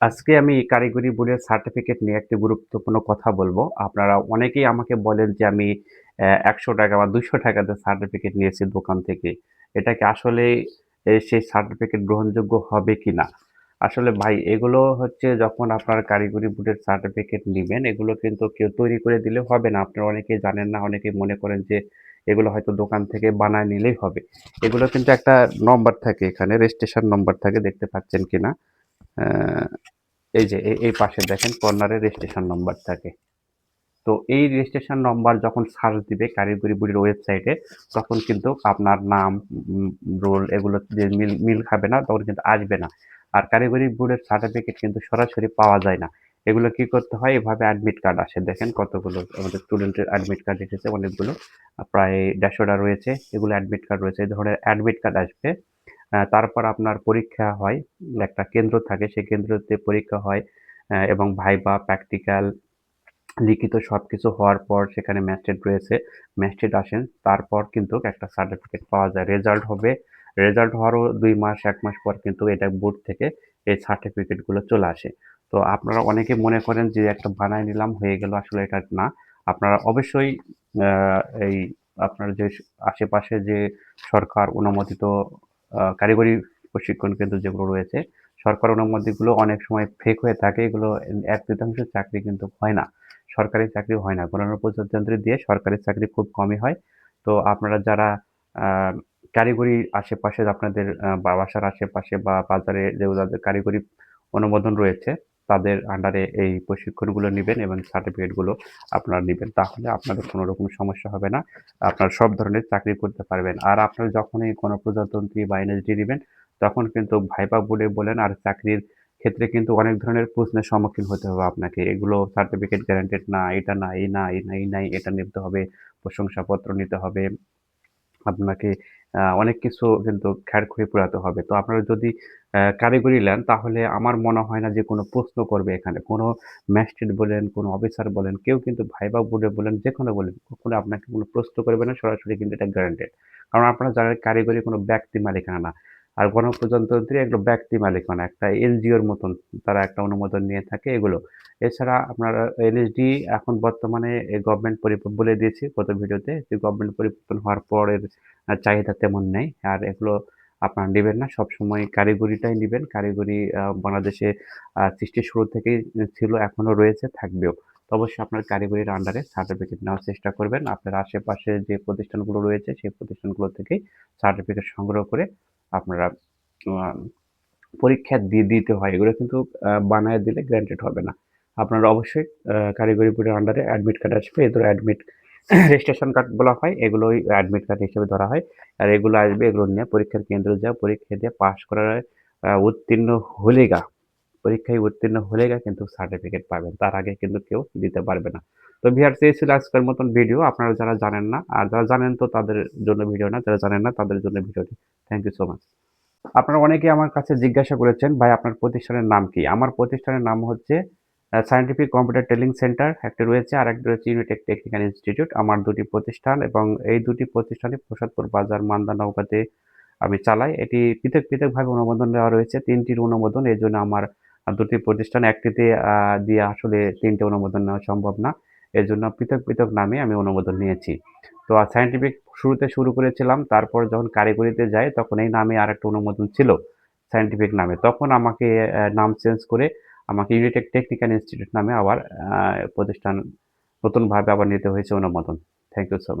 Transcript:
আজকে আমি কারিগরি বোর্ডের সার্টিফিকেট নিয়ে একটি গুরুত্বপূর্ণ কথা বলব। আপনারা অনেকেই আমাকে বলেন যে আমি একশো টাকা বা দুশো টাকাতে সার্টিফিকেট নিয়েছি দোকান থেকে। এটাকে আসলে সেই সার্টিফিকেট গ্রহণযোগ্য হবে কি না আসলে ভাই, এগুলো হচ্ছে যখন আপনার কারিগরি বোর্ডের সার্টিফিকেট নেবেন, এগুলো কিন্তু কেউ তৈরি করে দিলে হবে না। আপনারা অনেকেই জানেন না, অনেকেই মনে করেন যে এগুলো হয়তো দোকান থেকে বানায় নিলেই হবে। এগুলো কিন্তু একটা নম্বর থাকে এখানে রেজিস্ট্রেশন নম্বর থাকে, দেখতে পাচ্ছেন কিনা? এই যে এই পাশে দেখেন, কর্নারে রেজিস্ট্রেশন নম্বর থাকে। তো এই রেজিস্ট্রেশন নম্বর যখন সার্চ দিবে কারিগরি বুড়ির ওয়েবসাইটে তখন কিন্তু আপনার নাম রোল এগুলো যে মিল মিল খাবে না, তখন কিন্তু আসবে না। আর কারিগরি বোর্ডের সার্টিফিকেট কিন্তু সরাসরি পাওয়া যায় না। এগুলো কি করতে হয়? এভাবে অ্যাডমিট কার্ড আসে। দেখেন কতগুলো আমাদের স্টুডেন্টের অ্যাডমিট কার্ড এসেছে, অনেকগুলো, প্রায় দেড়শোটা রয়েছে। এগুলো অ্যাডমিট কার্ড রয়েছে। এই ধরনের অ্যাডমিট কার্ড আসবে। তারপর আপনার পরীক্ষা হয়, একটা কেন্দ্র থাকে, সেই কেন্দ্রতে পরীক্ষা হয় এবং ভাইবা, প্র্যাকটিক্যাল, লিখিত সব কিছু হওয়ার পর সেখানে ম্যাস্টেড রয়েছে। ম্যাস্টেড আসেন, তারপর কিন্তু একটা সার্টিফিকেট পাওয়া যায়। রেজাল্ট হবে, রেজাল্ট হওয়ারও দুই মাস, এক মাস পর কিন্তু এটা বোর্ড থেকে এই সার্টিফিকেটগুলো চলে আসে। তো আপনারা অনেকে মনে করেন যে একটা বানায় নিলাম, হয়ে গেল, আসলে এটা না। আপনারা অবশ্যই এই আপনার যে আশেপাশে যে সরকার অনুমোদিত কারিগরি প্রশিক্ষণ কেন্দ্র যেগুলো রয়েছে সরকার অনুমতিগুলো অনেক সময় ফেক হয়ে থাকে, এগুলো এক তৃতীয়াংশ চাকরি কিন্তু হয় না। সরকারি চাকরি হয় না। গণপ্রজাতন্ত্রী দিয়ে সরকারি চাকরি খুব কমই হয়। তো আপনারা যারা কারিগরি আশেপাশে আপনাদের বাসার আশেপাশে বা বাজারে যে যাদের কারিগরি অনুমোদন রয়েছে তাদের আন্ডারে এই প্রশিক্ষণগুলো নেবেন এবং সার্টিফিকেটগুলো আপনারা নেবেন। তাহলে আপনাদের কোনো রকম সমস্যা হবে না। আপনার সব ধরনের চাকরি করতে পারবেন। আর আপনারা যখনই কোনো প্রজাতন্ত্রী বা এনএসডি নেবেন, তখন কিন্তু ভাইবা বলে বলেন, আর চাকরির ক্ষেত্রে কিন্তু অনেক ধরনের প্রশ্নের সম্মুখীন হতে হবে আপনাকে। এগুলো সার্টিফিকেট গ্যারান্টেড না, এটা না, এই না, এই নাই নাই এটা নিতে হবে, প্রশংসাপত্র নিতে হবে। আপনাকে অনেক কিছু কিন্তু খ্যারখুয়ে পুরাতে হবে। তো আপনারা যদি কারিগরি নেন, তাহলে আমার মনে হয় না যে কোনো প্রশ্ন করবে এখানে। কোনো ম্যাজিস্ট্রেট বলেন, কোনো অফিসার বলেন, কেউ কিন্তু ভাইবা বোর্ডে বলেন, যে কোনো বলেন, কখনো আপনাকে কোনো প্রশ্ন করবে না, সরাসরি কিন্তু এটা গ্যারান্টেড কারণ আপনারা যারা কারিগরি কোনো ব্যক্তি মালিকানা না। আর গণপ্রজাতন্ত্রী এগুলো ব্যক্তি মালিকানা একটা এনজিওর মতন, তারা একটা অনুমোদন নিয়ে থাকে এগুলো। এছাড়া আপনার এনএসডি এখন বর্তমানে গভর্নমেন্ট পরিবর্তন বলে দিয়েছি গত ভিডিওতে যে গভর্নমেন্ট পরিবর্তন হওয়ার পরের চাহিদা তেমন নেই। আর এগুলো আপনারা নেবেন না, সবসময় কারিগরিটাই নেবেন। কারিগরি বাংলাদেশে সৃষ্টির শুরু থেকেই ছিল, এখনও রয়েছে, থাকবেও। তো অবশ্যই আপনার কারিগরির আন্ডারে সার্টিফিকেট নেওয়ার চেষ্টা করবেন। আপনার আশেপাশে যে প্রতিষ্ঠানগুলো রয়েছে, সেই প্রতিষ্ঠানগুলো থেকেই সার্টিফিকেট সংগ্রহ করে আপনারা পরীক্ষা দিয়ে দিতে হয়। এগুলো কিন্তু বানায় দিলে গ্রান্টেড হবে না। আপনারা অবশ্যই কারিগরি বোর্ডের আন্ডারে অ্যাডমিট কার্ড আসবে। এগুলো অ্যাডমিট রেজিস্ট্রেশন কার্ড বলা হয়, এগুলোই অ্যাডমিট কার্ড হিসেবে ধরা হয়। আর এগুলো আসবে, এগুলো নিয়ে পরীক্ষার কেন্দ্রে যা পরীক্ষা দিয়ে পাশ করার উত্তীর্ণ হলে গা। পরীক্ষায় উত্তীর্ণ হলে কিন্তু সার্টিফিকেট পাবেন। তার আগে কিন্তু কেউ দিতে পারবে না। তো ভিআর এই ছিল আজকের মতন ভিডিও আপনারা যারা জানেন না, আর যারা জানেন তো তাদের জন্য ভিডিও না, যারা জানেন না তাদের জন্য ভিডিওটি থ্যাংক ইউ সো মাচ আপনারা অনেকে আমার কাছে জিজ্ঞাসা করেছেন, ভাই, আপনার প্রতিষ্ঠানের নাম কি? আমার প্রতিষ্ঠানের নাম হচ্ছে সায়েন্টিফিক কম্পিউটার ট্রেনিং সেন্টার একটা রয়েছে আর একটা রয়েছে ইউনিটেক টেকনিক্যাল ইনস্টিটিউট আমার দুটি প্রতিষ্ঠান এবং এই দুটি প্রতিষ্ঠানে প্রসাদপুর বাজার, মান্দা নৌকাতে আমি চালাই। এটি পৃথক পৃথকভাবে অনুমোদন দেওয়া রয়েছে। তিনটির অনুমোদন এই জন্য আমার দুটি প্রতিষ্ঠান একটিতে দিয়ে আসলে তিনটে অনুমোদন নেওয়া সম্ভব না। এর জন্য পৃথক পৃথক নামে আমি অনুমোদন নিয়েছি। তো সায়েন্টিফিক শুরুতে শুরু করেছিলাম, তারপর যখন কারিগরিতে যাই তখন এই নামে আর একটা অনুমোদন ছিল সায়েন্টিফিক নামে। তখন আমাকে নাম চেঞ্জ করে আমাকে ইউনিটেক টেকনিক্যাল ইনস্টিটিউট নামে আবার প্রতিষ্ঠান নতুনভাবে আবার নিতে হয়েছে অনুমোদন। Thank you so much